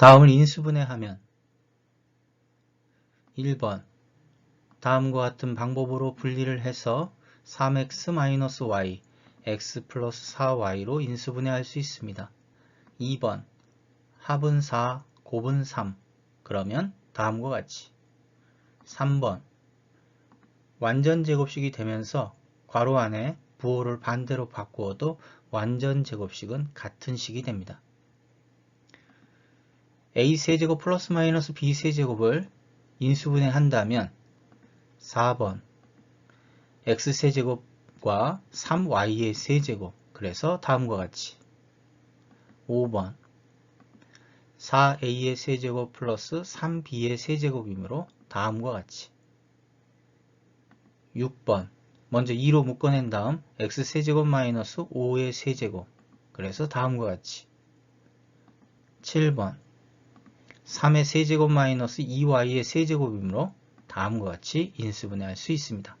다음을 인수분해하면 1번 다음과 같은 방법으로 분리를 해서 3x-y, x 플러스 4y로 인수분해할 수 있습니다. 2번 합은 4, 곱은 3 그러면 다음과 같이 3번 완전 제곱식이 되면서 괄호 안에 부호를 반대로 바꾸어도 완전 제곱식은 같은 식이 됩니다. A세제곱 플러스 마이너스 b세제곱을 인수분해 한다면 4번 x세제곱과 3y의 세제곱 그래서 다음과 같이 5번 4a의 세제곱 플러스 3b의 세제곱이므로 다음과 같이 6번 먼저 2로 묶어낸 다음 x세제곱 마이너스 5의 세제곱 그래서 다음과 같이 7번 3의 세제곱 마이너스 2y의 세제곱이므로 다음과 같이 인수분해할 수 있습니다.